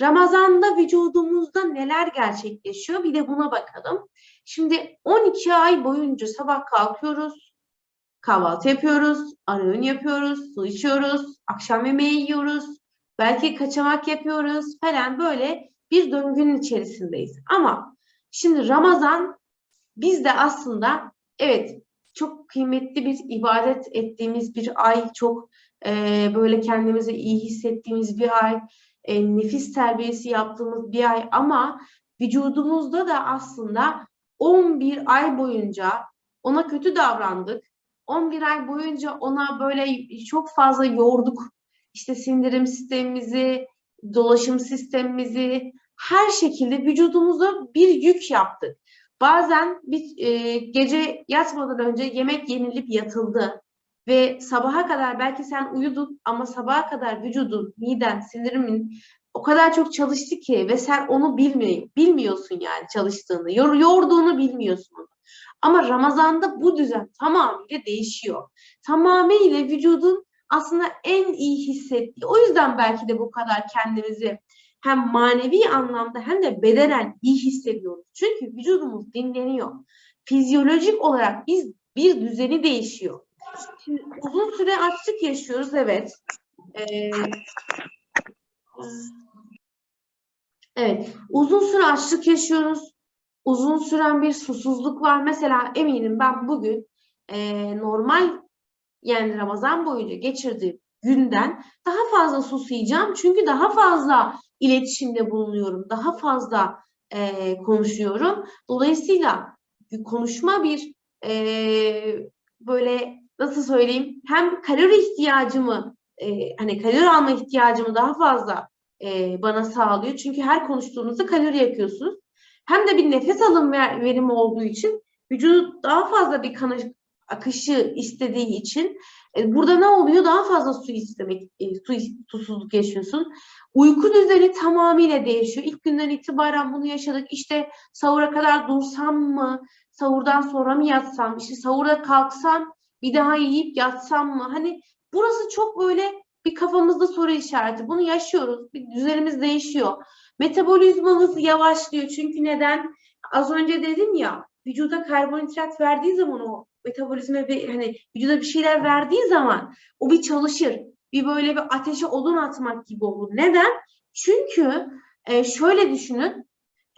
Ramazan'da vücudumuzda neler gerçekleşiyor? Bir de buna bakalım. Şimdi 12 ay boyunca sabah kalkıyoruz, kahvaltı yapıyoruz, ara öğün yapıyoruz, su içiyoruz, akşam yemeği yiyoruz, belki kaçamak yapıyoruz falan böyle bir döngünün içerisindeyiz. Ama şimdi Ramazan biz de aslında evet çok kıymetli bir ibadet ettiğimiz bir ay, çok e, böyle kendimizi iyi hissettiğimiz bir ay, e, nefis terbiyesi yaptığımız bir ay ama vücudumuzda da aslında 11 ay boyunca ona kötü davrandık. 11 ay boyunca ona böyle çok fazla yorduk. İşte sindirim sistemimizi, dolaşım sistemimizi her şekilde vücudumuza bir yük yaptık. Bazen bir e, gece yatmadan önce yemek yenilip yatıldı ve sabaha kadar belki sen uyudun ama sabaha kadar vücudun, miden, sindirimin o kadar çok çalıştı ki ve sen onu bilmiyor, bilmiyorsun yani çalıştığını, yor, yorduğunu bilmiyorsun. Ama Ramazan'da bu düzen tamamıyla değişiyor. Tamamıyla vücudun aslında en iyi hissettiği. O yüzden belki de bu kadar kendimizi hem manevi anlamda hem de bedenen iyi hissediyoruz. Çünkü vücudumuz dinleniyor. Fizyolojik olarak biz bir düzeni değişiyor. Şimdi uzun süre açlık yaşıyoruz evet. Ee, evet, uzun süre açlık yaşıyoruz. Uzun süren bir susuzluk var. Mesela eminim ben bugün e, normal yani Ramazan boyunca geçirdiğim günden daha fazla susayacağım. Çünkü daha fazla iletişimde bulunuyorum. Daha fazla e, konuşuyorum. Dolayısıyla konuşma bir e, böyle nasıl söyleyeyim hem kalori ihtiyacımı e, hani kalori alma ihtiyacımı daha fazla e, bana sağlıyor. Çünkü her konuştuğunuzda kalori yakıyorsunuz. Hem de bir nefes alım ver, verimi olduğu için vücudu daha fazla bir kan akışı istediği için e, burada ne oluyor? Daha fazla su istemek, e, su, susuzluk yaşıyorsun. Uyku düzeni tamamıyla değişiyor. İlk günden itibaren bunu yaşadık. İşte sahura kadar dursam mı? Sahurdan sonra mı yatsam? İşte sahurda kalksam bir daha yiyip yatsam mı? Hani burası çok böyle bir kafamızda soru işareti. Bunu yaşıyoruz. Bir düzenimiz değişiyor. Metabolizmamız yavaşlıyor. Çünkü neden? Az önce dedim ya vücuda karbonhidrat verdiği zaman o metabolizma bir hani vücuda bir şeyler verdiği zaman o bir çalışır. Bir böyle bir ateşe odun atmak gibi olur. Neden? Çünkü e, şöyle düşünün.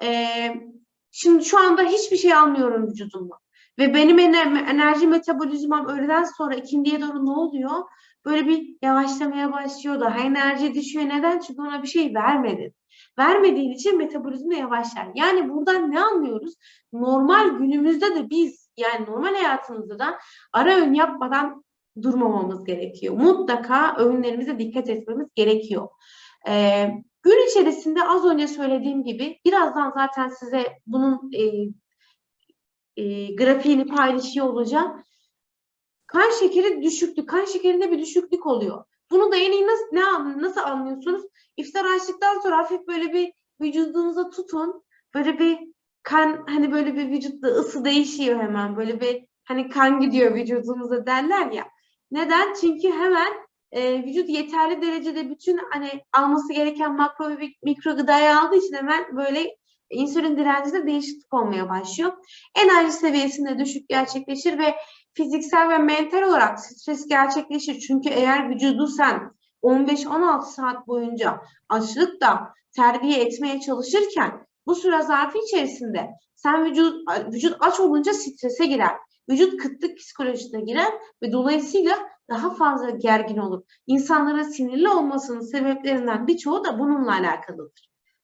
E, şimdi şu anda hiçbir şey almıyorum vücudumda. Ve benim enerji metabolizmam öğleden sonra ikindiye doğru ne oluyor? Böyle bir yavaşlamaya başlıyor. Daha enerji düşüyor. Neden? Çünkü ona bir şey vermedin. Vermediğin için metabolizma yavaşlar. Yani buradan ne anlıyoruz? Normal günümüzde de biz yani normal hayatımızda da ara öğün yapmadan durmamamız gerekiyor. Mutlaka öğünlerimize dikkat etmemiz gerekiyor. Ee, gün içerisinde az önce söylediğim gibi birazdan zaten size bunun e, e, grafiğini paylaşıyor olacağım. Kan şekeri düşüklük, kan şekerinde bir düşüklük oluyor. Bunu da en iyi nasıl, ne, nasıl anlıyorsunuz? İftar açtıktan sonra hafif böyle bir vücudunuza tutun. Böyle bir kan hani böyle bir vücutta ısı değişiyor hemen. Böyle bir hani kan gidiyor vücudumuza derler ya. Neden? Çünkü hemen e, vücut yeterli derecede bütün hani alması gereken makro ve mikro gıdayı aldığı için hemen böyle insülin direncinde değişiklik olmaya başlıyor. Enerji seviyesinde düşük gerçekleşir ve fiziksel ve mental olarak stres gerçekleşir. Çünkü eğer vücudu sen 15-16 saat boyunca açlıkta terbiye etmeye çalışırken bu süre zarfı içerisinde sen vücut, vücut aç olunca strese girer. Vücut kıtlık psikolojisine girer ve dolayısıyla daha fazla gergin olur. İnsanların sinirli olmasının sebeplerinden birçoğu da bununla alakalıdır.